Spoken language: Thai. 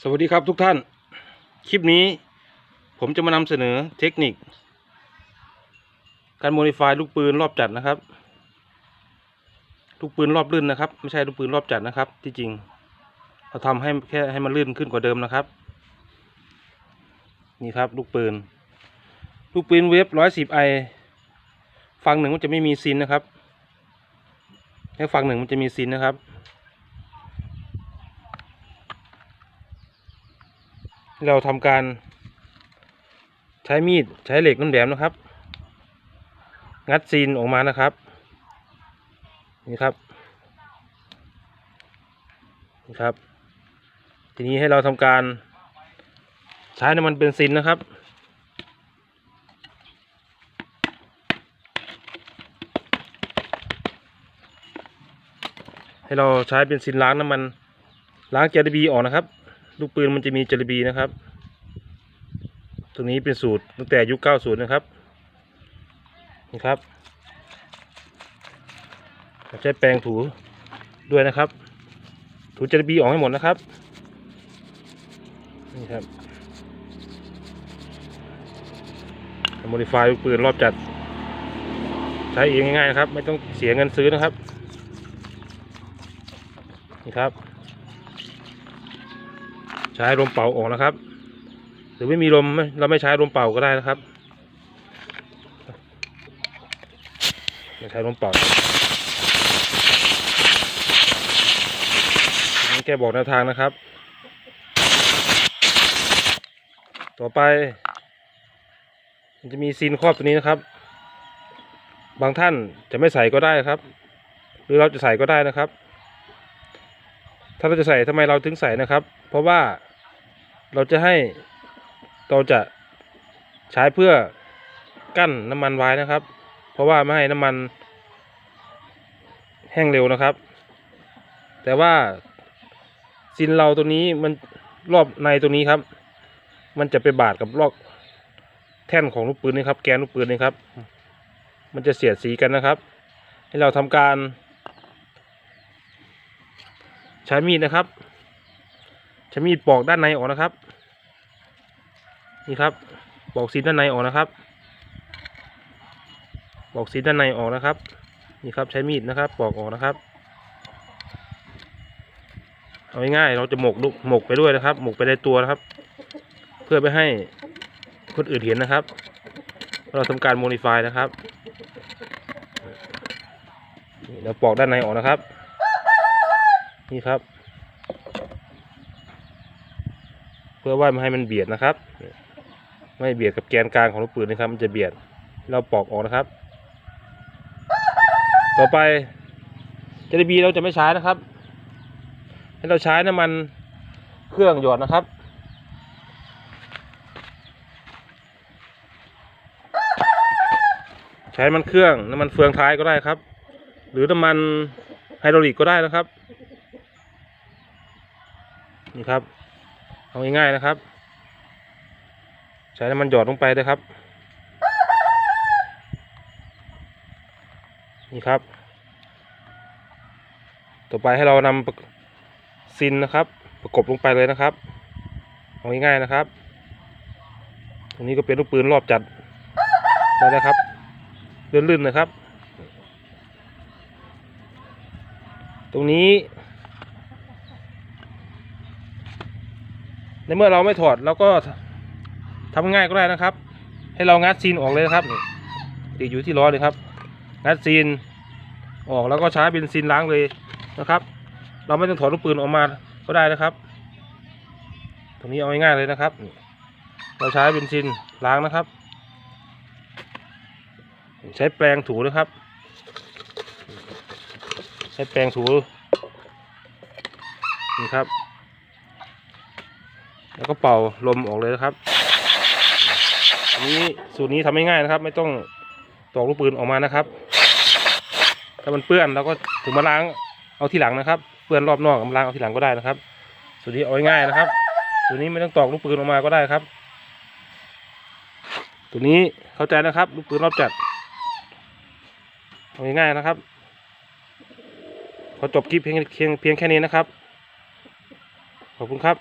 สวัสดีครับทุกท่าน คลิปนี้ผมจะมานำเสนอเทคนิค การโมดิฟายลูกปืนรอบจัดนะครับ ลูกปืนรอบลื่นนะครับ ไม่ใช่ลูกปืนรอบจัดนะครับ ที่จริง เราทำให้แค่ให้มันลื่นขึ้นกว่าเดิมนะครับ นี่ครับลูกปืน ลูกปืนเวฟร้อยสิบไอฝั่งหนึ่งมันจะไม่มีซินนะครับแค่ฝั่งหนึ่งมันจะมีซินนะครับ เราทำการใช้มีดใช้เหล็กน้ำแหลมนะครับ งัดซีนออกมานะครับ นี่ครับนี่ครับ ทีนี้ให้เราทำการใช้น้ำมันเบนซินนะครับให้เราใช้เบนซินล้างน้ำมันล้างเจลบีออกนะครับ ลูกปืนมันจะมีเจลบีนะครับ ตรงนี้เป็นสูตรตั้งแต่ยุค90 นะครับ นี่ครับ ใช้แปรงถูด้วยนะครับ ถูเจลบีออกให้หมดนะครับ นี่ครับโมดิฟายลูกปืนรอบจัด ใช้เองง่ายๆนะครับ ไม่ต้องเสียเงินซื้อนะครับ นี่ครับ ใช้ลมเป่าออกนะครับ หรือไม่มีลมเราไม่ใช้ลมเป่าก็ได้นะครับไม่ใช้ลมเป่านี่แกบอกแนวทางนะครับ ต่อไป มันจะมีซีนครอบตัวนี้นะครับ บางท่านจะไม่ใส่ก็ได้ครับ หรือเราจะใส่ก็ได้นะครับ ถ้าเราจะใส่ทำไมเราถึงใส่นะครับ เพราะว่าเราจะให้เราจะใช้เพื่อกั้นน้ำมันไว้นะครับ เพราะว่าไม่ให้น้ำมันแห้งเร็วนะครับ แต่ว่าซินเราตัวนี้มันรอบในตัวนี้ครับ มันจะไปบาดกับลอกแท่นของลูกปืนนี่ครับ แกนลูกปืนนี่ครับ มันจะเสียดสีกันนะครับ ให้เราทำการ ใช้มีดนะครับใช้มีดปอกด้านในออกนะครับ นี่ครับปอกซีนด้านในออกนะครับปอกซีนด้านในออกนะครับ นี่ครับใช้มีดนะครับปอกออกนะครับเอาง่ายๆเราจะหมกลูกหมกไปด้วยนะครับ หมกไปในตัวนะครับ เพื่อไม่ให้คนอื่นเห็นนะครับ เราทำการโมดิฟายนะครับนี่เราปอกด้านในออกนะครับ นี่ครับ เพื่อว่าไม่ให้มันเบียดนะครับ ไม่เบียดกับแกนกลางของลูกปืนนะครับ มันจะเบียด เราปอกออกนะครับ ต่อไปเจลบีเราจะไม่ใช้นะครับ ให้เราใช้น้ำมันเครื่องหยอดนะครับใช้น้ำมันเครื่องน้ำมันเฟืองท้ายก็ได้ครับ หรือน้ำมันไฮดรอลิกก็ได้นะครับ นี่ครับ เอาง่ายๆนะครับ ใช้น้ำมันหยอดลงไปเลยครับ นี่ครับ ต่อไปให้เรานำซินนะครับ ประกบลงไปเลยนะครับ เอาง่ายๆนะครับ ตรงนี้ก็เป็นลูกปืนรอบจัดได้แล้วครับลื่นๆนะครับ ตรงนี้ ในเมื่อเราไม่ถอดเราก็ทำง่ายก็ได้นะครับ ให้เรางัดซีนออกเลยนะครับนี่ติดอยู่ที่ล้อเลยครับ งัดซีนออกแล้วก็ใช้เป็นซีนล้างเลยนะครับ เราไม่ต้องถอดลูกปืนออกมาก็ได้นะครับ ตรงนี้เอาง่ายๆเลยนะครับ เราใช้เป็นซีนล้างนะครับ ใช้แปรงถูนะครับ ใช้แปรงถูนี่ครับ แล้วก็เป่าลมออกเลยนะครับอันนี้สูตรนี้ทำง่ายๆนะครับ ไม่ต้องตอกลูกปืนออกมานะครับ ถ้ามันเปื้อนเราก็ถึงมาล้างเอาทีหลังนะครับ เปื้อนรอบนอกมาล้างเอาทีหลังก็ได้นะครับ สูตรนี้เอาง่ายนะครับ สูตรนี้ไม่ต้องตอกลูกปืนออกมาก็ได้ครับตัวนี้เข้าใจนะครับ ลูกปืนรอบจัดเอาง่ายๆนะครับขอจบคลิปเพียงเพียงแค่นี้นะครับ ขอบคุณครับ